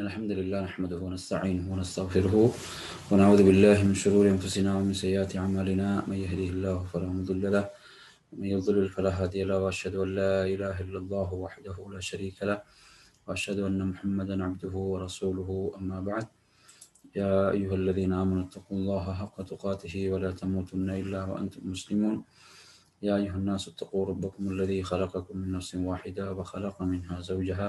الحمد لله نحمده ونستعينه ونستغفره ونعوذ بالله من شرور أنفسنا ومن سيئات أعمالنا. من يهده الله فلا مضل له ومن يضلل فلا هادي له وأشهد أن لا إله إلا الله وحده لا شريك له وأشهد أن محمدا عبده ورسوله. أما بعد يا أيها الذين آمنوا اتقوا الله حق تقاته ولا تموتن إلا وأنتم مسلمون. يا أيها الناس اتقوا ربكم الذي خلقكم من نفس واحدة وخلق منها زوجها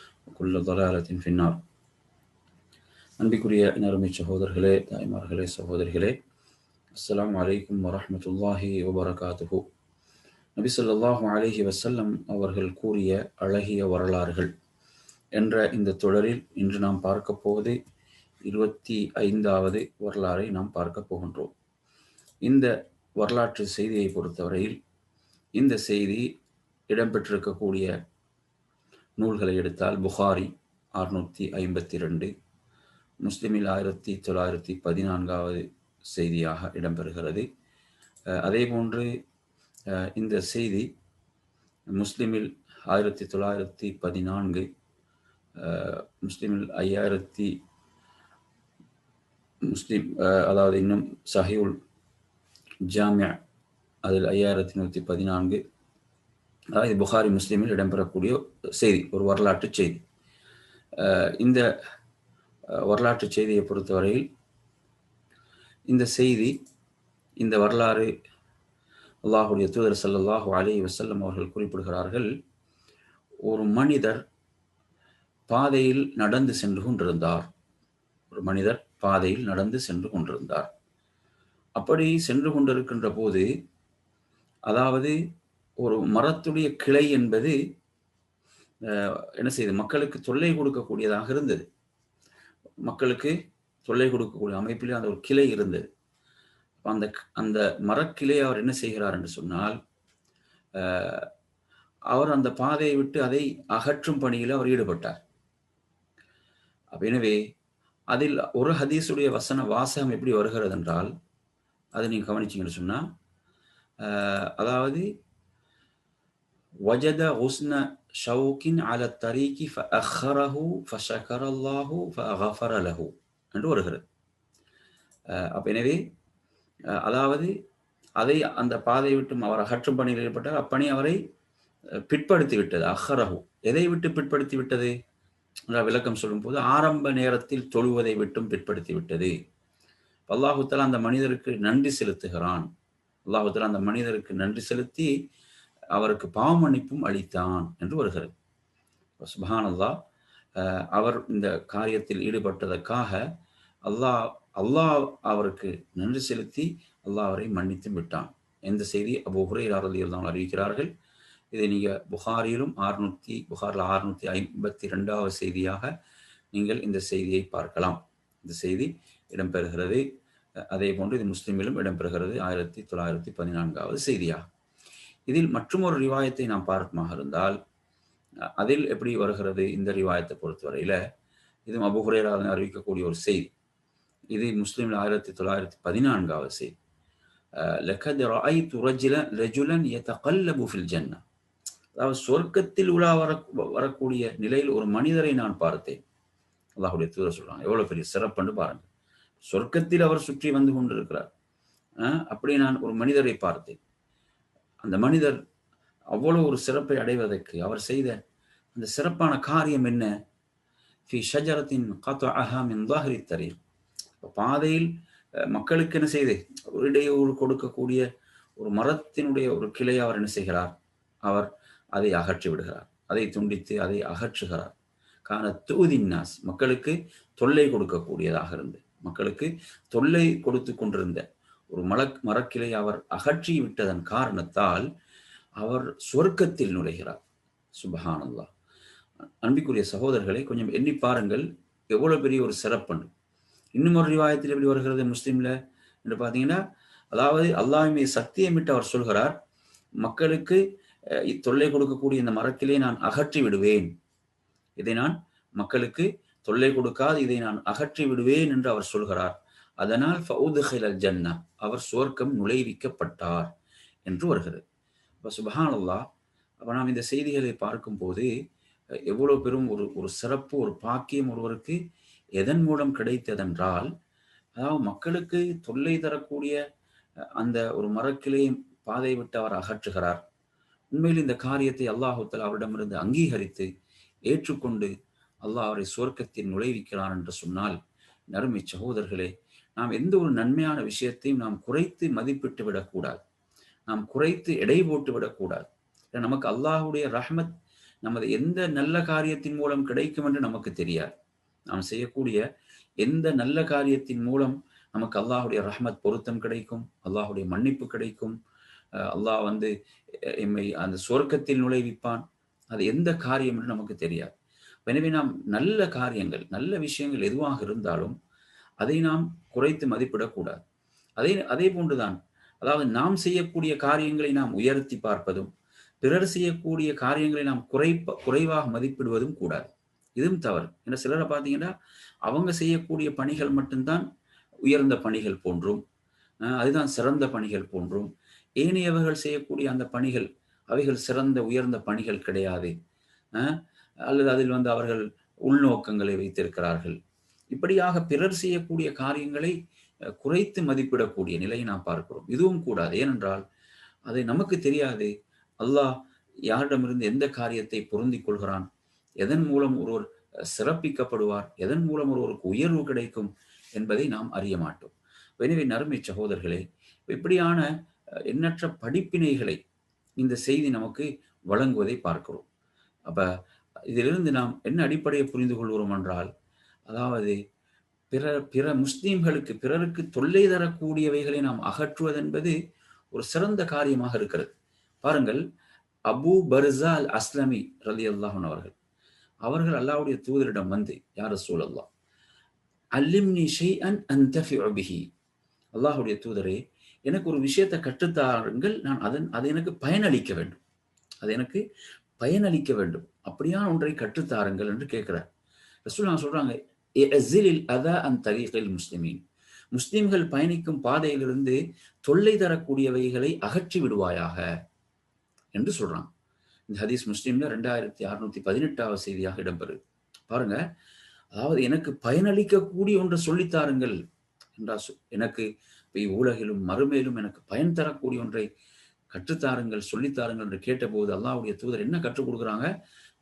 குல்ல தொலாரத்தின் பின்னார் அன்பிக்குரிய இனருமை சகோதரர்களே தாய்மார்களே சகோதரிகளே அஸ்லாம் வலைக்கும் வரமத்துல்லாஹி வபரகாத்துஹு. நபி அலஹி வசல்லம் அவர்கள் கூறிய அழகிய வரலாறுகள் என்ற இந்த தொடரில் இன்று நாம் பார்க்கப் போவது இருபத்தி ஐந்தாவது வரலாறை நாம் பார்க்கப் போகின்றோம். இந்த வரலாற்று செய்தியை பொறுத்தவரையில் இந்த செய்தி இடம்பெற்றிருக்கக்கூடிய நூல்களை எடுத்தால் புகாரி அறுநூற்றி ஐம்பத்தி ரெண்டு முஸ்லிமில் ஆயிரத்தி தொள்ளாயிரத்தி பதினான்காவது செய்தியாக இடம்பெறுகிறது. அதே போன்று இந்த செய்தி முஸ்லிமில் ஆயிரத்தி தொள்ளாயிரத்தி பதினான்கு முஸ்லிமில் ஐயாயிரத்தி முஸ்லிம் அதாவது இன்னும் சஹியுல் ஜாமியா அதில் ஐயாயிரத்தி நூற்றி பதினான்கு அதாவது புகாரி முஸ்லீமில் இடம்பெறக்கூடிய செய்தி ஒரு வரலாற்று செய்தி. இந்த வரலாற்று செய்தியை பொறுத்தவரையில் இந்த செய்தி இந்த வரலாறு அல்லாஹுடைய தூதர் சல்லாஹு அலி வசல்லம் அவர்கள் குறிப்பிடுகிறார்கள் ஒரு மனிதர் பாதையில் நடந்து சென்று கொண்டிருந்தார். ஒரு மனிதர் பாதையில் நடந்து சென்று கொண்டிருந்தார். அப்படி சென்று கொண்டிருக்கின்ற போது அதாவது ஒரு மரத்துடைய கிளை என்பது என்ன செய்யுது மக்களுக்கு தொல்லை கொடுக்கக்கூடியதாக இருந்தது. மக்களுக்கு தொல்லை கொடுக்கக்கூடிய அமைப்பிலே அந்த ஒரு கிளை இருந்தது. அந்த அந்த மரக்கிளை அவர் என்ன செய்கிறார் என்று சொன்னால் அவர் அந்த பாதையை விட்டு அதை அகற்றும் பணியில் அவர் ஈடுபட்டார். எனவே அதில் ஒரு ஹதீஸுடைய வசன வாசகம் எப்படி வருகிறது என்றால் அதை நீங்கள் கவனிச்சிங்கன்னு சொன்னால் அதாவது وجد غصن شوك على الطريق فأخره فشكر الله فغفر له என்று வருகிறது அப்ப எனவே அதாவது அதை அந்த பாதையை விட்டு அவர் அகற்றும் பணியில் ஈடுபட்டார் அப்பணி அவரை பிற்படுத்தி விட்டது அஹரஹு எதை விட்டு பிற்படுத்தி விட்டது விளக்கம் சொல்லும் போது ஆரம்ப நேரத்தில் தொழுவதை விட்டும் பிற்படுத்தி விட்டது அல்லாஹுத்தலா அந்த மனிதருக்கு நன்றி செலுத்துகிறான் அல்லாஹுத்தலா அந்த மனிதருக்கு நன்றி செலுத்தி அவருக்கு பாவமன்னிப்பும் அளித்தான் என்று வருகிறது. சுபானல்லா அல்லாஹ் அவர் இந்த காரியத்தில் ஈடுபட்டதற்காக அல்லாஹ் அல்லாஹ் அவருக்கு நன்றி செலுத்தி அல்லாஹ் அவரை மன்னித்து விட்டான். எந்த செய்தி? அபு ஹுரையில் தான் அறிவிக்கிறார்கள். இதை நீங்கள் புகாரிலும் அறுநூத்தி புகாரில் அறுநூத்தி ஐம்பத்தி ரெண்டாவது செய்தியாக நீங்கள் இந்த செய்தியை பார்க்கலாம். இந்த செய்தி இடம்பெறுகிறது. அதே போன்று இது முஸ்லீமிலும் இடம்பெறுகிறது. ஆயிரத்தி தொள்ளாயிரத்தி பதினான்காவது செய்தியாக. இதில் மற்றொரு ரிவாயத்தை நாம் பார்க்குமாக இருந்தால் அதில் எப்படி வருகிறது இந்த ரிவாயத்தை பொறுத்தவரையில இது அபுஹுரேராக அறிவிக்கக்கூடிய ஒரு செய்தி. இது முஸ்லீம்ல ஆயிரத்தி தொள்ளாயிரத்தி பதினான்காவது செய்தி. லக்கத் ரஅய்து ரஜுலன் ரஜுலன் யதகல்லபு ஃபில் ஜன்னா. அதாவது சொர்க்கத்தில் உலா வர வரக்கூடிய நிலையில் ஒரு மனிதரை நான் பார்த்தேன். அல்லாஹுடைய தூர சொல்றாங்க எவ்வளவு பெரிய சிறப்புன்னு பாருங்க. சொர்க்கத்தில் அவர் சுற்றி வந்து கொண்டிருக்கிறார். அப்படி நான் ஒரு மனிதரை பார்த்தேன். அந்த மனிதர் அவ்வளவு ஒரு சிறப்பை அடைவதற்கு அவர் செய்த அந்த சிறப்பான காரியம் என்ன? ஃபி ஷஜரத்தின் மின் தாஹரி தரீர். பாதையில் மக்களுக்கு என்ன செய்து? ஒரு இடையூறு கொடுக்கக்கூடிய ஒரு மரத்தினுடைய ஒரு கிளை அவர் என்ன செய்கிறார்? அவர் அதை அகற்றி விடுகிறார். அதை துண்டித்து அதை அகற்றுகிறார். காண தூதின்னாஸ் மக்களுக்கு தொல்லை கொடுக்கக்கூடியதாக இருந்து. மக்களுக்கு தொல்லை கொடுத்து கொண்டிருந்த ஒரு மலக் மரக்கிளை அவர் அகற்றி விட்டதன் காரணத்தால் அவர் சொர்க்கத்தில் நுழைகிறார். சுபஹானல்லா அன்பிக்குரிய சகோதரர்களை கொஞ்சம் எண்ணி பாருங்கள். எவ்வளவு பெரிய ஒரு சிறப்புண்டு. இன்னும் ஒரு ரிவாயத்தில் எப்படி வருகிறது முஸ்லீம்ல? என்று பார்த்தீங்கன்னா அதாவது அல்லாஹ்மே சத்தியமிட்டு அவர் சொல்கிறார் மக்களுக்கு தொல்லை கொடுக்கக்கூடிய இந்த மரத்திலே நான் அகற்றி விடுவேன். இதை நான் மக்களுக்கு தொல்லை கொடுக்காது இதை நான் அகற்றி விடுவேன் என்று அவர் சொல்கிறார். அதனால் ஃபவுதுஹிலல் ஜன்னா அவர் சுவர்க்கம் நுழைவிக்கப்பட்டார் என்று வருகிறது. இப்போ சுபஹான் அல்லாஹ் நாம் இந்த செய்திகளை பார்க்கும்போது அஹ், எவ்வளவு பெரும் ஒரு ஒரு சிறப்பு ஒரு பாக்கியம் ஒருவருக்கு எதன் மூலம் கிடைத்ததென்றால் அதாவது மக்களுக்கு தொல்லை தரக்கூடிய அந்த ஒரு மரக்கிளையும் பாதை விட்டு அவர் அகற்றுகிறார். உண்மையில் இந்த காரியத்தை அல்லாஹுத்தல் அவரிடமிருந்து அங்கீகரித்து ஏற்றுக்கொண்டு அல்லாஹ் அவரை சுவர்க்கத்தில் நுழைவிக்கிறார் என்று சொன்னால் நறுமை சகோதரர்களே நாம் எந்த ஒரு நன்மையான விஷயத்தையும் நாம் குறைத்து மதிப்பிட்டு விடக்கூடாது. நாம் குறைத்து எடை போட்டு விடக்கூடாது. நமக்கு அல்லாஹுடைய ரஹ்மத் நமது எந்த நல்ல காரியத்தின் மூலம் கிடைக்கும் என்று நமக்கு தெரியாது. நாம் செய்யக்கூடிய எந்த நல்ல காரியத்தின் மூலம் நமக்கு அல்லாஹுடைய ரஹ்மத் பொருத்தம் கிடைக்கும் அல்லாஹுடைய மன்னிப்பு கிடைக்கும். அல்லாஹ் வந்து எம்மை அந்த சொர்க்கத்தில் நுழைவிப்பான். அது எந்த காரியம் என்று நமக்கு தெரியாது. எனவே நாம் நல்ல காரியங்கள் நல்ல விஷயங்கள் எதுவாக இருந்தாலும் அதை நாம் குறைத்து மதிப்பிடக்கூடாது. அதே அதே போன்றுதான். அதாவது நாம் செய்யக்கூடிய காரியங்களை நாம் உயர்த்தி பார்ப்பதும் பிறர் செய்யக்கூடிய காரியங்களை நாம் குறைப்ப குறைவாக மதிப்பிடுவதும் கூடாது. இதுவும் தவறு. ஏன்னா சிலரை பார்த்தீங்கன்னா அவங்க செய்யக்கூடிய பணிகள் மட்டும்தான் உயர்ந்த பணிகள் போன்றும் அதுதான் சிறந்த பணிகள் போன்றும். ஏனையவர்கள் செய்யக்கூடிய அந்த பணிகள் அவைகள் சிறந்த உயர்ந்த பணிகள் கிடையாது. அல்லது அதில் வந்து அவர்கள் உள்நோக்கங்களை வைத்திருக்கிறார்கள். இப்படியாக பிறர் செய்யக்கூடிய காரியங்களை குறைத்து மதிப்பிடக்கூடிய நிலையை நாம் பார்க்கிறோம். இதுவும் கூடாது. ஏனென்றால் அதை நமக்கு தெரியாது. அல்லாஹ் யாரிடமிருந்து எந்த காரியத்தை பொருந்திக் கொள்கிறான்? எதன் மூலம் ஒருவர் சிறப்பிக்கப்படுவார்? எதன் மூலம் ஒருவருக்கு உயர்வு கிடைக்கும் என்பதை நாம் அறிய மாட்டோம். எனவே நறுமை சகோதரர்களே இப்படியான எண்ணற்ற படிப்பினைகளை இந்த செய்தி நமக்கு வழங்குவதை பார்க்கிறோம். அப்ப இதிலிருந்து நாம் என்ன அடிப்படையை புரிந்து கொள்கிறோம் என்றால் அதாவது பிற பிற முஸ்லீம்களுக்கு பிறருக்கு தொல்லை தரக்கூடியவைகளை நாம் அகற்றுவது என்பது ஒரு சிறந்த காரியமாக இருக்கிறது. பாருங்கள் அபு பர்சா அல் அஸ்லமி ரலி அல்லாஹன் அவர்கள். அவர்கள் அல்லாவுடைய தூதரிடம் வந்து யார் சூழல்லா அல்லிம்னி ஷெய் அன் அந்தஃபி அபிஹி அல்லாஹுடைய தூதரே எனக்கு ஒரு விஷயத்தை கற்றுத்தாருங்கள். நான் அதன் அது எனக்கு பயனளிக்க வேண்டும். அது எனக்கு பயனளிக்க வேண்டும். அப்படியான ஒன்றை கற்றுத்தாருங்கள் என்று கேட்கிறார். நான் சொல்றாங்க அசிலில் அதா அன் தரீகில் முஸ்லிமீன். முஸ்லிம்கள் பயணிக்கும் பாதையிலிருந்து தொல்லை தரக்கூடியவைகளை அகற்றி விடுவாயாக என்று சொல்றான். இந்த ஹதீஸ் முஸ்லீம்ல ரெண்டாயிரத்தி அறுநூத்தி பதினெட்டாவது செய்தியாக இடம்பெறுது பாருங்க அதாவது எனக்கு பயனளிக்கக்கூடிய ஒன்றை சொல்லித்தாருங்கள் என்றா எனக்கு இப்போ உலகிலும் மறுமையிலும் எனக்கு பயன் தரக்கூடிய ஒன்றை கற்றுத்தாருங்கள் சொல்லித்தாருங்கள் என்று கேட்டபோது அல்லாவுடைய தூதர் என்ன கற்றுக் கொடுக்குறாங்க?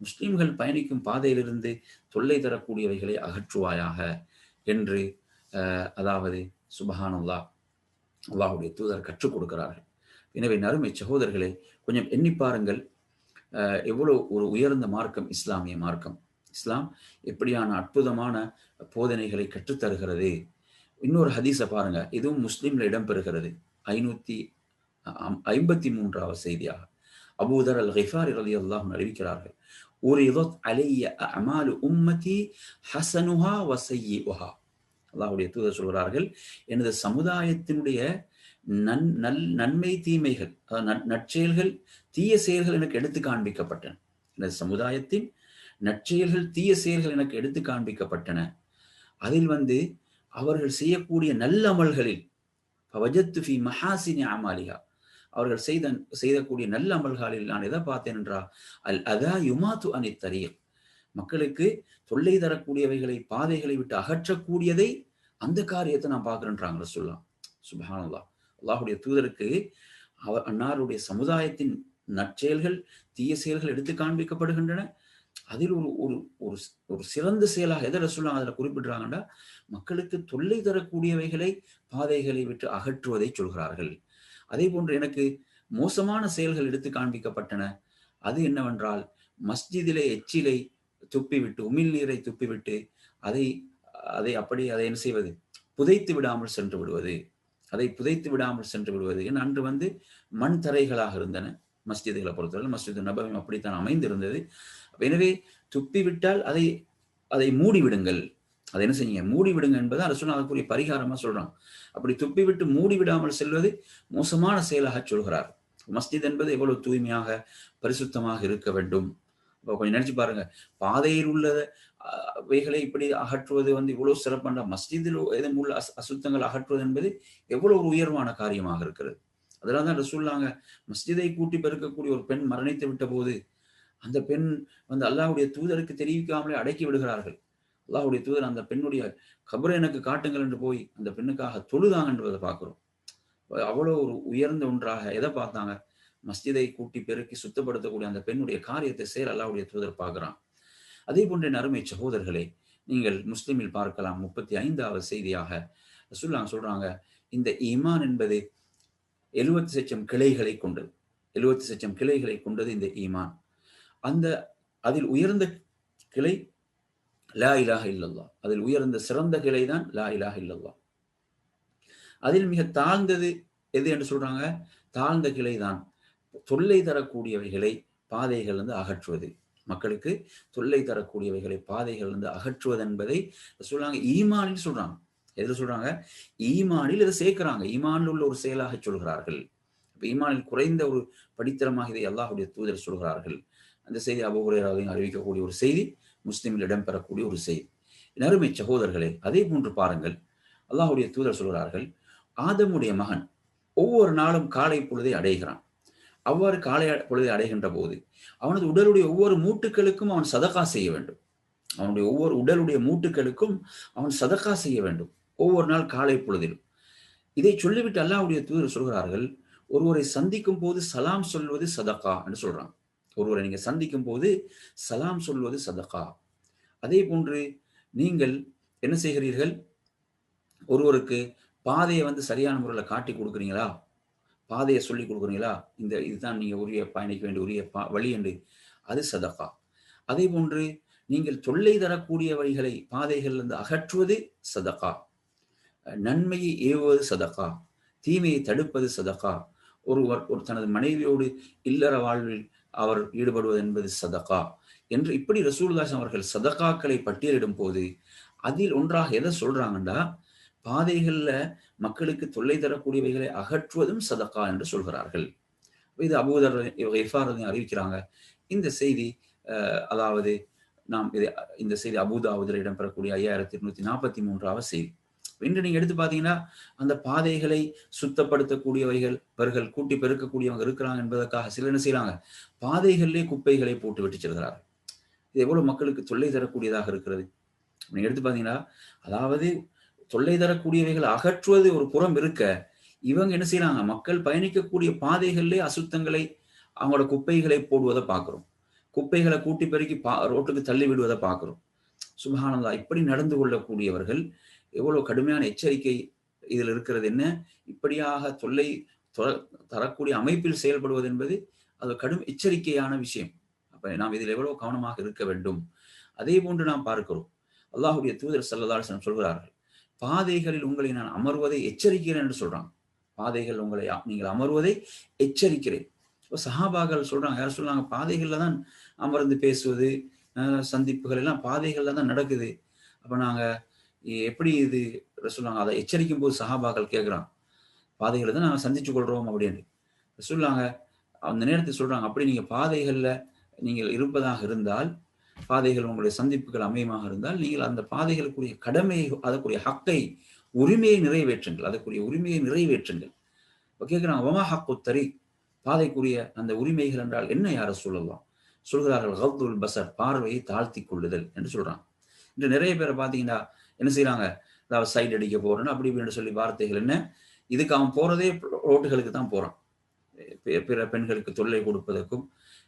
முஸ்லிம்கள் பயணிக்கும் பாதையிலிருந்து தொல்லை தரக்கூடியவைகளை அகற்றுவாயாக என்று அஹ், அதாவது சுபஹானல்லாஹ் அல்லாஹுடைய தூதர் கற்றுக் கொடுக்கிறார்கள். எனவே நறுமை சகோதரர்களே கொஞ்சம் எண்ணி பாருங்கள். அஹ், எவ்வளவு ஒரு உயர்ந்த மார்க்கம் இஸ்லாமிய மார்க்கம். இஸ்லாம் எப்படியான அற்புதமான போதனைகளை கற்றுத்தருகிறது. இன்னொரு ஹதீஸை பாருங்க. இதுவும் முஸ்லிம்ல இடம்பெறுகிறது. ஐநூத்தி ஐம்பத்தி மூன்றாவது செய்தியாக. அபூதர் அல் ஹிஃபார் ரலி அல்லாஹ் அறிவிக்கிறார்கள். உரிதத் அலைய அமாலு உம்மதி ஹசனுஹா வசையிஹா அல்லாஹுடைய தூதர் சொல்கிறார்கள் எனது சமுதாயத்தினுடைய நன் நல் நன்மை தீமைகள் அதாவது நற்செயல்கள் தீய செயல்கள் எனக்கு எடுத்து காண்பிக்கப்பட்டன. எனது சமுதாயத்தின் நற்செயல்கள் தீய செயல்கள் எனக்கு எடுத்து காண்பிக்கப்பட்டன. அதில் வந்து அவர்கள் செய்யக்கூடிய நல்ல அமல்களில் ஃபவஜத்து ஃபி மஹாசினி அமாலிகா அவர்கள் செய்த செய்தக்கூடிய நல்ல அமல்களில் நான் எதை பார்த்தேன் என்றா? அல் அதா யுமாத்து அணி தரீக். மக்களுக்கு தொல்லை தரக்கூடியவைகளை பாதைகளை விட்டு அகற்றக்கூடியதை அந்த காரியத்தை நான் பார்க்கிறேன்றாங்க சொல்லலாம் சுபஹானல்லாஹ். அல்லாஹுடைய தூதருக்கு அவர் அன்னாருடைய சமுதாயத்தின் நற்செயல்கள் தீய செயல்கள் எடுத்து காண்பிக்கப்படுகின்றன. அதில் ஒரு ஒரு ஒரு ஒரு சிறந்த செயலாக எதை ரசூலுல்லாஹ் அதில் குறிப்பிடுறாங்கன்னா மக்களுக்கு தொல்லை தரக்கூடியவைகளை பாதைகளை விட்டு அகற்றுவதை சொல்கிறார்கள். அதே போன்று எனக்கு மோசமான செயல்கள் எடுத்து காண்பிக்கப்பட்டன. அது என்னவென்றால் மஸ்ஜிதிலே எச்சிலை துப்பிவிட்டு உமிழ் நீரை துப்பிவிட்டு அதை அதை அப்படி அதை என்ன செய்வது? புதைத்து விடாமல் சென்று விடுவது. அதை புதைத்து விடாமல் சென்று விடுவது. ஏன்னா அன்று வந்து மண் தரைகளாக இருந்தன மஸ்ஜிதுகளை பொறுத்தவரை மஸ்ஜித் நபம் அப்படித்தான் அமைந்திருந்தது. எனவே துப்பிவிட்டால் அதை அதை மூடிவிடுங்கள். அதை என்ன செய்யுங்க? மூடி விடுங்க என்பதை அரசு அதற்குரிய பரிகாரமா சொல்றான். அப்படி துப்பி விட்டு மூடி விடாமல் செல்வது மோசமான செயலாக சொல்கிறார். மஸ்ஜித் என்பது எவ்வளவு தூய்மையாக பரிசுத்தமாக இருக்க வேண்டும். இப்போ கொஞ்சம் நினைச்சு பாருங்க. பாதையில் உள்ள அவைகளை இப்படி அகற்றுவது வந்து இவ்வளவு சிறப்பான மஸ்ஜிதில் எதுவும் உள்ள அஸ் அசுத்தங்கள் அகற்றுவது என்பது எவ்வளவு ஒரு உயர்வான காரியமாக இருக்கிறது. அதெல்லாம் தான் ரசூல்லாங்க மஸ்ஜிதை கூட்டி பெருக்கக்கூடிய ஒரு பெண் மரணித்து விட்ட போது அந்த பெண் வந்து அல்லாவுடைய தூதருக்கு தெரிவிக்காமலே அடக்கி விடுகிறார்கள். அல்லாஹுடைய தூதர் அந்த பெண்ணுடைய கபரை எனக்கு காட்டுங்கள் என்று போய் அந்த பெண்ணுக்காக தொழுதாங்க என்பதை பார்க்குறோம். அவ்வளோ ஒரு உயர்ந்த ஒன்றாக எதை பார்த்தாங்க? மஸ்ஜிதை கூட்டி பெருக்கி சுத்தப்படுத்தக்கூடிய அந்த பெண்ணுடைய காரியத்தை செயல் அல்லாவுடைய தூதர் பார்க்குறான். அதே போன்ற நறுமை சகோதரர்களே நீங்கள் முஸ்லிமில் பார்க்கலாம். முப்பத்தி ஐந்தாவது செய்தியாக ரசூல்லாங்க சொல்றாங்க இந்த ஈமான் என்பது எழுபத்தி லட்சம் கிளைகளை கொண்டது. எழுபத்தி லட்சம் கிளைகளை கொண்டது இந்த ஈமான். அந்த அதில் உயர்ந்த கிளை லா இலாஹ இல்லல்லா அதில் உயர்ந்த சிறந்த கிளை தான் லா இலாக இல்லல்லா அதில் மிக தாழ்ந்தது எது என்று சொல்றாங்க? தாழ்ந்த கிளை தான். தொல்லை தரக்கூடியவைகளை பாதைகள் அகற்றுவது. மக்களுக்கு தொல்லை தரக்கூடியவைகளை பாதைகள் அகற்றுவது என்பதை சொல்றாங்க. ஈமானில் சொல்றாங்க. எதுல சொல்றாங்க? ஈமானில் இதை சேர்க்கிறாங்க. ஈமானில் உள்ள ஒரு செயலாக சொல்கிறார்கள். இப்போ ஈமானில் குறைந்த ஒரு படித்தரமாக இதை அல்லாஹுடைய தூதர் சொல்கிறார்கள். அந்த செய்தி அபுகுரையாவையும் அறிவிக்கக்கூடிய ஒரு செய்தி. முஸ்லிமில் இடம்பெறக்கூடிய ஒரு செய்தி நறுமை சகோதரர்களே அதே போன்று பாருங்கள். அல்லாஹுடைய தூதர் சொல்கிறார்கள் ஆதமுடைய மகன் ஒவ்வொரு நாளும் காலை பொழுதை அடைகிறான். அவ்வாறு காலை பொழுதை அடைகின்ற போது அவனது உடலுடைய ஒவ்வொரு மூட்டுக்களுக்கும் அவன் சதகா செய்ய வேண்டும். அவனுடைய ஒவ்வொரு உடலுடைய மூட்டுக்களுக்கும் அவன் சதகா செய்ய வேண்டும் ஒவ்வொரு நாள் காலை பொழுதிலும். இதை சொல்லிவிட்டு அல்லாஹுடைய தூதர் சொல்கிறார்கள் ஒருவரை சந்திக்கும் போது சலாம் சொல்வது சதக்கா என்று சொல்றான். ஒருவரை நீங்க சந்திக்கும் போது சலாம் சொல்வது சதகா. அதே போன்று நீங்கள் என்ன செய்கிறீர்கள்? ஒருவருக்கு பாதையை வந்து சரியான முறையில் காட்டி கொடுக்குறீங்களா? பாதையை சொல்லி கொடுக்குறீங்களா? இந்த இதுதான் நீங்க உரிய பயணிக்க வேண்டிய உரிய பா வழி என்று. அது சதகா. அதே போன்று நீங்கள் தொல்லை தரக்கூடிய வழிகளை பாதைகளிலிருந்து அகற்றுவது சதகா. நன்மையை ஏவுவது சதகா. தீமையை தடுப்பது சதகா. ஒருவர் ஒரு தனது மனைவியோடு இல்லற வாழ்வில் அவர் ஈடுபடுவது என்பது சதகா. என்று இப்படி ரசூல்தாஸ் அவர்கள் சதகாக்களை பட்டியலிடும் போது அதில் ஒன்றாக எதை சொல்றாங்கன்னா பாதைகள்ல மக்களுக்கு தொல்லை தரக்கூடியவைகளை அகற்றுவதும் சதகா என்று சொல்கிறார்கள். இது அபூதர் இஃபாரதையும் அறிவிக்கிறாங்க. இந்த செய்தி அதாவது நாம் இது இந்த செய்தி அபூதாவுதில் இடம்பெறக்கூடிய ஐயாயிரத்தி இருநூத்தி நாற்பத்தி மூன்றாவது செய்தி. இன்று நீங்க எடுத்து பாத்தீங்கன்னா அந்த பாதைகளை சுத்தப்படுத்தக்கூடியவைகள் இவர்கள் கூட்டி பெருக்கக்கூடியவங்க இருக்கிறாங்க என்பதற்காக சில என்ன செய்யறாங்க? பாதைகளிலே குப்பைகளை போட்டு விட்டு செல்கிறார்கள். இது எவ்வளவு மக்களுக்கு தொல்லை தரக்கூடியதாக இருக்கிறது. நீங்க எடுத்து பாத்தீங்கன்னா அதாவது தொல்லை தரக்கூடியவைகள் அகற்றுவது ஒரு புறம் இருக்க இவங்க என்ன செய்யறாங்க? மக்கள் பயணிக்கக்கூடிய பாதைகளிலே அசுத்தங்களை அவங்களோட குப்பைகளை போடுவதை பார்க்கிறோம். குப்பைகளை கூட்டி பெருக்கி பா ரோட்டுக்கு தள்ளி விடுவதை பார்க்கிறோம். சுபகானந்தா இப்படி நடந்து கொள்ளக்கூடியவர்கள் எவ்வளவு கடுமையான எச்சரிக்கை இதில் இருக்கிறது என்ன? இப்படியாக தொல்லை தரக்கூடிய அமைப்பில் செயல்படுவது என்பது அது கடும் எச்சரிக்கையான விஷயம். அப்ப நாம் இதில் எவ்வளவு கவனமாக இருக்க வேண்டும்? அதே போன்று நாம் பார்க்கிறோம். அல்லாஹுடைய தூதர் சல்லதாசனம் சொல்கிறார்கள் பாதைகளில் உங்களை நான் அமர்வதை எச்சரிக்கிறேன் என்று சொல்றாங்க. பாதைகள் உங்களை நீங்கள் அமர்வதை எச்சரிக்கிறேன். இப்போ சஹாபாக்கள் சொல்றாங்க யார் சொல்றாங்க பாதைகள்ல தான் அமர்ந்து பேசுவது சந்திப்புகள் எல்லாம் பாதைகள்ல தான் நடக்குது. அப்ப நாங்க எப்படி இது சொல்லுவாங்க? அதை எச்சரிக்கும் போது சஹாபாக்கள் கேட்குறான் பாதைகளை தான் நாங்கள் சந்திச்சு கொள்றோம் அப்படின்னு சொல்லுவாங்க. அந்த நேரத்தில் சொல்றாங்க அப்படி நீங்கள் பாதைகளில் நீங்கள் இருப்பதாக இருந்தால் பாதைகள் உங்களுடைய சந்திப்புகள் அமையமாக இருந்தால் நீங்கள் அந்த பாதைகளுக்குரிய கடமையை அதற்குரிய ஹக்கை உரிமையை நிறைவேற்றுங்கள். அதற்குரிய உரிமையை நிறைவேற்றுங்கள். இப்போ கேட்குறாங்க வமா ஹக்கு தரி? பாதைக்குரிய அந்த உரிமைகள் என்றால் என்ன யார சொல்லலாம் சொல்கிறார்கள் கவுதுல் பசர் பார்வையை தாழ்த்தி கொள்ளுதல் என்று சொல்றாங்க. இன்று நிறைய பேரை பார்த்தீங்கன்னா என்ன செய்யறாங்க அதாவது சைட் அடிக்க போறேன்னு அப்படி இப்படின்னு சொல்லி வார்த்தைகள் என்ன? இதுக்கு அவன் போறதே ரோட்டுகளுக்கு தான் போறான். பிற பெண்களுக்கு தொல்லை கொடுப்பதற்கும்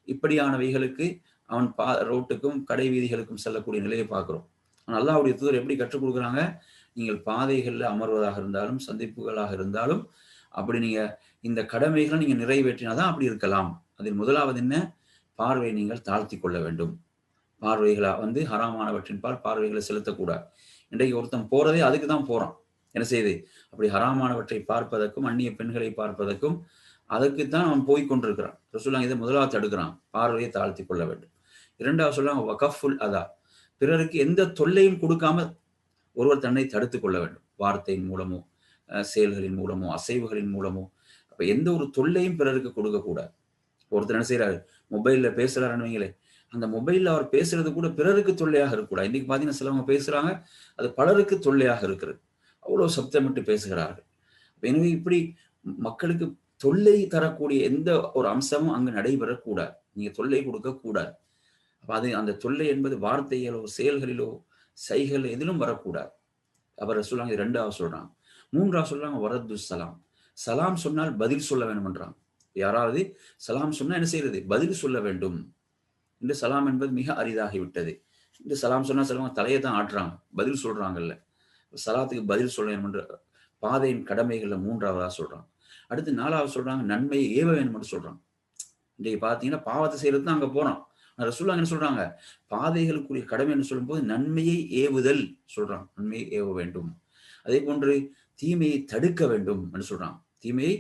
இப்படியானவைகளுக்கு அவன் பா ரோட்டுக்கும் கடை வீதிகளுக்கும் செல்லக்கூடிய நிலையை பார்க்கிறோம். ஆனால் அல்லாவுடைய தூதர் எப்படி கற்றுக் கொடுக்குறாங்க? நீங்கள் பாதைகளில் அமர்வதாக இருந்தாலும் சந்திப்புகளாக இருந்தாலும் அப்படி நீங்க இந்த கடமைகளை நீங்க நிறைவேற்றினாதான் அப்படி இருக்கலாம். அதில் முதலாவது என்ன? பார்வையை நீங்கள் தாழ்த்தி கொள்ள வேண்டும். பார்வைகளா வந்து ஹராமானவற்றின் பால் பார்வைகளை செலுத்தக்கூடாது. இன்றைக்கு ஒருத்தன் போறதே அதுக்கு தான் போறான். என்ன செய்யுது அப்படி ஹராமானவற்றை பார்ப்பதற்கும் அந்நிய பெண்களை பார்ப்பதற்கும் அதுக்கு தான் அவன் போய் கொண்டிருக்கிறான். சொல்லுவாங்க இதை முதலாவது தடுக்கிறான். பார்வையை தாழ்த்தி கொள்ள வேண்டும். இரண்டாவது சொல்லுவாங்க வகஃபுல் அதா. பிறருக்கு எந்த தொல்லையும் கொடுக்காம ஒருவர் தன்னை தடுத்துக் கொள்ள வேண்டும். வார்த்தையின் மூலமோ செயல்களின் மூலமோ அசைவுகளின் மூலமோ அப்ப எந்த ஒரு தொல்லையும் பிறருக்கு கொடுக்கக்கூடாது ஒருத்தர் என்ன செய்யறாரு மொபைல்ல பேசுறாருன்னு வைங்களேன். அந்த மொபைல்ல அவர் பேசுறது கூட பிறருக்கு தொல்லையாக இருக்கக்கூடாது. இன்னைக்கு பாத்தீங்கன்னா சிலவங்க பேசுறாங்க அது பலருக்கு தொல்லையாக இருக்கிறது. அவ்வளவு சப்தமிட்டு பேசுகிறார்கள். எனவே இப்படி மக்களுக்கு தொல்லை தரக்கூடிய எந்த ஒரு அம்சமும் அங்கு நடைபெறக்கூடாது. நீங்க தொல்லை கொடுக்க கூடாது அப்ப அது அந்த தொல்லை என்பது வார்த்தைகளோ செயல்களிலோ சைகள் எதிலும் வரக்கூடாது. அவர் சொல்றாங்க இது ரெண்டாவது சொல்றாங்க. மூன்றாவது சொல்றாங்க வரது சலாம். சலாம் சொன்னால் பதில் சொல்ல வேண்டும்ன்றாங்க. யாராவது சலாம் சொன்னா என்ன செய்யறது? பதில் சொல்ல வேண்டும். இன்று சலாம் என்பது மிக அரிதாகிவிட்டது. இன்று சலாம் சொன்னால் சிலவங்க தலையை தான் ஆட்டுறாங்க பதில் சொல்றாங்கல்ல. சலாத்துக்கு பதில் சொல்ல வேண்டும் பாதையின் கடமைகள்ல மூன்றாவதாக சொல்றாங்க. அடுத்து நாலாவது சொல்றாங்க நன்மையை ஏவ வேண்டும் என்று சொல்றாங்க. இன்றைக்கு பார்த்தீங்கன்னா பாவத்தை செய்யறது தான் அங்க போறோம். ரசூல்லா என்ன சொல்றாங்க? பாதைகளுக்குரிய கடமை என்று சொல்லும்போது நன்மையை ஏவுதல் சொல்றாங்க. நன்மையை ஏவ வேண்டும். அதே போன்று தீமையை தடுக்க வேண்டும் என்று சொல்றாங்க. தீமையை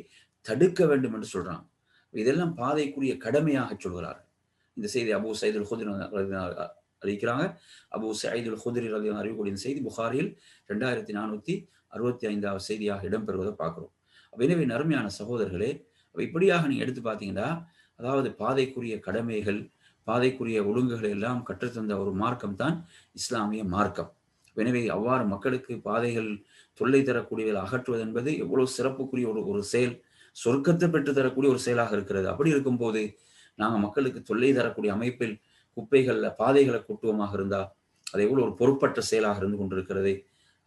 தடுக்க வேண்டும் என்று சொல்றாங்க. இதெல்லாம் பாதைக்குரிய கடமையாக சொல்கிறார்கள். இந்த செய்தி அபு சைதுல் ஹுதிர் அறிவிக்கிறாங்க. அபு சைதுல் ஹுதிரி ரதி அறிவிக்கூடிய இந்த செய்தி புகாரில் ரெண்டாயிரத்தி நானூத்தி அறுபத்தி ஐந்தாவது செய்தியாக இடம்பெறுவதை பார்க்கிறோம். அப்ப எனவே நறுமையான சகோதரர்களே அப்ப இப்படியாக நீங்க எடுத்து பார்த்தீங்கன்னா அதாவது பாதைக்குரிய கடமைகள் பாதைக்குரிய ஒழுங்குகளை எல்லாம் கற்றுத்தந்த ஒரு மார்க்கம் தான் இஸ்லாமிய மார்க்கம். எனவே அவ்வாறு மக்களுக்கு பாதைகள் தொல்லை தரக்கூடியவர்கள் அகற்றுவது என்பது எவ்வளவு சிறப்புக்குரிய ஒரு ஒரு செயல் சொர்க்கத்தை பெற்று தரக்கூடிய ஒரு செயலாக இருக்கிறது. அப்படி இருக்கும்போது நாங்கள் மக்களுக்கு தொல்லை தரக்கூடிய அமைப்பில் குப்பைகளில் பாதைகளை கொட்டுவமாக இருந்தா அது எவ்வளோ ஒரு பொறுப்பற்ற செயலாக இருந்து கொண்டிருக்கிறதே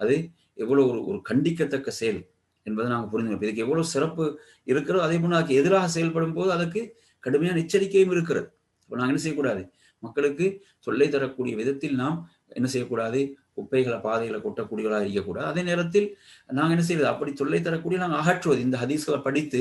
அது எவ்வளோ ஒரு ஒரு கண்டிக்கத்தக்க செயல் என்பதை நாங்கள் புரிந்து இதுக்கு எவ்வளோ சிறப்பு இருக்கிறோ அதே போல அதுக்கு எதிராக செயல்படும் போது அதுக்கு கடுமையான எச்சரிக்கையும் இருக்கிறது. இப்போ நாங்கள் என்ன செய்யக்கூடாது? மக்களுக்கு தொல்லை தரக்கூடிய விதத்தில் நாம் என்ன செய்யக்கூடாது? குப்பைகளை பாதைகளை கொட்டக்கூடியவர்களாக இருக்கக்கூடாது. அதே நேரத்தில் நாங்கள் என்ன செய்வது? அப்படி தொல்லை தரக்கூடிய நாங்கள் அகற்றுவது. இந்த ஹதீஸ்களை படித்து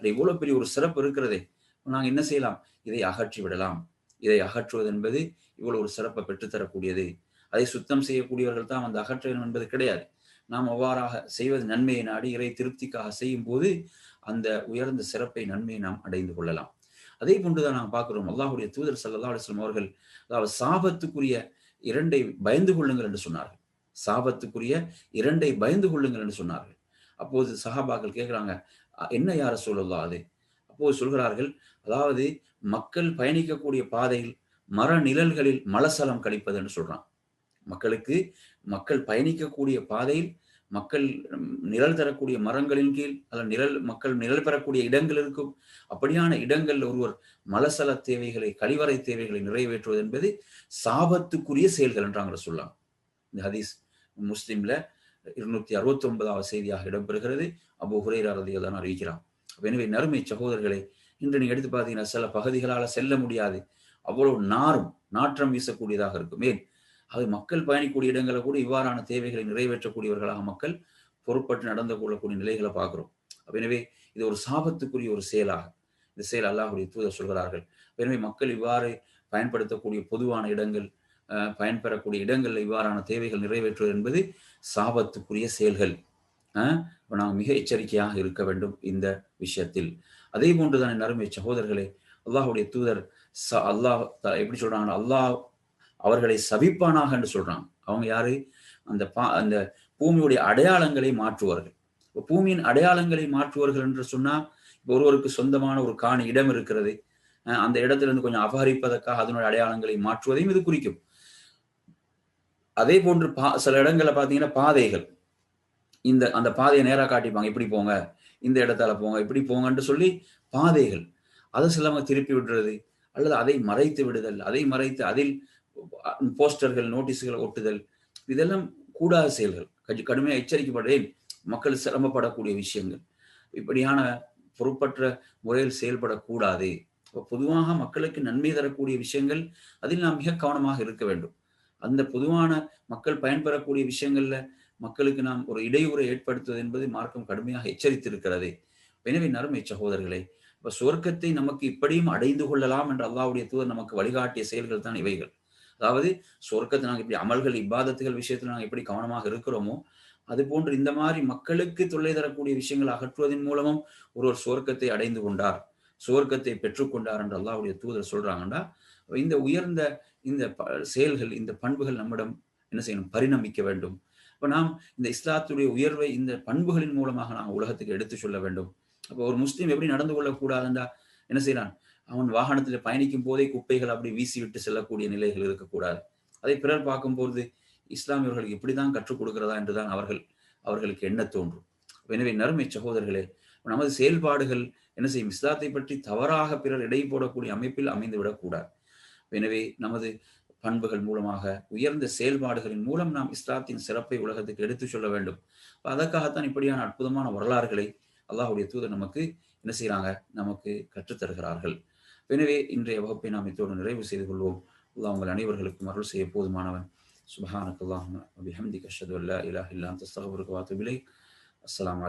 அது எவ்வளோ பெரிய ஒரு சிறப்பு இருக்கிறதே. நாங்கள் என்ன செய்யலாம்? இதை அகற்றி விடலாம். இதை அகற்றுவது என்பது இவ்வளவு ஒரு சிறப்பை பெற்றுத்தரக்கூடியது அதை சுத்தம் செய்யக்கூடியவர்கள் தான் அந்த அகற்ற வேண்டும் என்பது கிடையாது. நாம் அவ்வாறாக செய்வது நன்மையை நாடி இறை திருப்திக்காக செய்யும் போது அந்த உயர்ந்த சிறப்பை நன்மையை நாம் அடைந்து கொள்ளலாம். அதே போன்றுதான் நாம் பார்க்கிறோம். அல்லாஹுடைய தூதர் சல்லா அலிஸ்லாம் அவர்கள் அதாவது சாபத்துக்குரிய இரண்டை பயந்து கொள்ளுங்கள் என்று சொன்னார்கள். சாபத்துக்குரிய இரண்டை பயந்து கொள்ளுங்கள் என்று சொன்னார்கள். அப்போது சஹாபாக்கள் கேட்கிறாங்க என்ன யார சொல்லலாம் அது? அப்போது சொல்கிறார்கள் அதாவது மக்கள் பயணிக்கக்கூடிய பாதையில் மர நிழல்களில் மலசலம் கழிப்பது என்று சொல்றான். மக்களுக்கு மக்கள் பயணிக்கக்கூடிய பாதையில் மக்கள் நிழல் தரக்கூடிய மரங்களின் கீழ் அல்ல நிழல் மக்கள் நிழல் பெறக்கூடிய இடங்கள் இருக்கும். அப்படியான இடங்கள் ஒருவர் மலசல தேவைகளை கழிவறை தேவைகளை நிறைவேற்றுவது என்பது சாபத்துக்குரிய செயல்கள் என்றாங்க சொல்லலாம் இந்த ஹதீஸ் முஸ்லீம்ல இருநூத்தி அறுபத்தி ஒன்பதாவது செய்தியாக இடம்பெறுகிறது. அபு ஹுரேரா ரதியதான் அறிவிக்கிறான் எனவே நறுமை சகோதரர்களை இன்று நீங்க எடுத்து பார்த்தீங்கன்னா சில பகுதிகளால செல்ல முடியாது. அவ்வளவு நாரும் நாற்றம் வீசக்கூடியதாக இருக்கும். ஏன்? அது மக்கள் பயணிக்கூடிய இடங்களை கூட இவ்வாறான தேவைகளை நிறைவேற்றக்கூடியவர்களாக மக்கள் பொறுப்பட்டு நடந்து கொள்ளக்கூடிய நிலைகளை பார்க்கிறோம். எனவே இது ஒரு சாபத்துக்குரிய ஒரு செயலாக. இந்த செயல் அல்லாஹுடைய தூதர் சொல்கிறார்கள். எனவே மக்கள் இவ்வாறு பயன்படுத்தக்கூடிய பொதுவான இடங்கள் பயன்பெறக்கூடிய இடங்கள்ல இவ்வாறான தேவைகள் நிறைவேற்றுவது என்பது சாபத்துக்குரிய செயல்கள். நாம் மிக எச்சரிக்கையாக இருக்க வேண்டும் இந்த விஷயத்தில். அதே போன்றுதான் நறுமை சகோதரர்களே. அல்லாஹுடைய தூதர் ச அல்லாஹ் எப்படி சொல்றாங்க அல்லாஹ் அவர்களை சபிப்பானாக என்று சொல்றாங்க. அவங்க யாரு? அந்த பா அந்த பூமியுடைய அடையாளங்களை மாற்றுவார்கள். இப்போ பூமியின் அடையாளங்களை மாற்றுவார்கள் என்று சொன்னா இப்போ ஒருவருக்கு சொந்தமான ஒரு காணி இடம் இருக்கிறது. அந்த இடத்துல இருந்து கொஞ்சம் அபகரிப்பதற்காக அதனுடைய அடையாளங்களை மாற்றுவதையும் இது குறிக்கும். அதே போன்று பா சில இடங்களில் பார்த்தீங்கன்னா பாதைகள். இந்த அந்த பாதையை நேராக காட்டிப்பாங்க. இப்படி போங்க. இந்த இடத்தால போங்க. இப்படி போங்கன்னு சொல்லி பாதைகள். அதை சிலவங்க திருப்பி விடுறது. அல்லது அதை மறைத்து விடுதல். அதை மறைத்து அதில் போஸ்டர்கள் நோட்டீஸுகள் ஒட்டுதல். இதெல்லாம் கூடாத செயல்கள். கொஞ்சம் கடுமையாக எச்சரிக்கப்படுறேன் மக்கள் சிரமப்படக்கூடிய விஷயங்கள். இப்படியான பொறுப்பற்ற முறையில் செயல்படக்கூடாது. பொதுவாக மக்களுக்கு நன்மை தரக்கூடிய விஷயங்கள் அதில் நாம் மிக கவனமாக இருக்க வேண்டும். அந்த பொதுவான மக்கள் பயன்பெறக்கூடிய விஷயங்கள்ல மக்களுக்கு நாம் ஒரு இடையூறை ஏற்படுத்துவது என்பது மார்க்கம் கடுமையாக எச்சரித்திருக்கிறது. எனவே நறுமை சகோதரர்களே இப்ப சுவர்க்கத்தை நமக்கு இப்படியும் அடைந்து கொள்ளலாம் என்று அல்லாவுடைய தூதர் நமக்கு வழிகாட்டிய செயல்கள் தான் இவைகள். அதாவது சொர்க்கத்தை நாங்கள் இப்படி அமல்கள் இப்பாதத்துகள் விஷயத்துல நாங்கள் எப்படி கவனமாக இருக்கிறோமோ அது போன்று இந்த மாதிரி மக்களுக்கு தொல்லை தரக்கூடிய விஷயங்களை அகற்றுவதன் மூலமும் ஒருவர் சுவர்க்கத்தை அடைந்து கொண்டார் சுவர்க்கத்தை பெற்றுக்கொண்டார் என்று அல்லாவுடைய தூதர் சொல்றாங்கன்னா இந்த உயர்ந்த இந்த செயல்கள் இந்த பண்புகள் நம்மிடம் என்ன செய்யணும்? பரிணமிக்க வேண்டும். அப்ப நாம் இந்த இஸ்லாத்துடைய உயர்வை இந்த பண்புகளின் மூலமாக நாம் உலகத்துக்கு எடுத்து சொல்ல வேண்டும். அப்போ ஒரு முஸ்லீம் எப்படி நடந்து கொள்ளக்கூடாதுண்டா? என்ன செய்யறான் அவன் வாகனத்தில் பயணிக்கும் போதே குப்பைகள் அப்படி வீசி விட்டு செல்லக்கூடிய நிலைகள் இருக்கக்கூடாது. அதை பிறர் பார்க்கும்போது இஸ்லாமியர்களுக்கு இப்படிதான் கற்றுக் கொடுக்கிறதா என்றுதான் அவர்கள் அவர்களுக்கு எண்ண தோன்றும். எனவே நறுமை சகோதரர்களே நமது செயல்பாடுகள் என்ன செய்யும்? இஸ்லாத்தை பற்றி தவறாக பிறர் இடை போடக்கூடிய அமைப்பில் அமைந்து விடக்கூடாது எனவே நமது பண்புகள் மூலமாக உயர்ந்த செயல்பாடுகளின் மூலம் நாம் இஸ்லாத்தின் சிறப்பை உலகத்துக்கு எடுத்துச் சொல்ல வேண்டும். அதற்காகத்தான் இப்படியான அற்புதமான வரலாறுகளை அல்லாஹுடைய தூதர் நமக்கு என்ன செய்கிறாங்க நமக்கு கற்றுத்தருகிறார்கள். எனவே இன்றைய வகுப்பை நாம் இத்தோடு நிறைவு செய்து கொள்வோம். அல்லாஹ் உங்கள் அனைவர்களுக்கும் அருள் செய்ய போதுமானவன். சுபஹானக் அல்லாஹும் அல்லா இலாஹ இல்லா அன்த அஸ்தக்ஃபிருக வ அத்தூபு இலைக். அஸ்ஸலாமு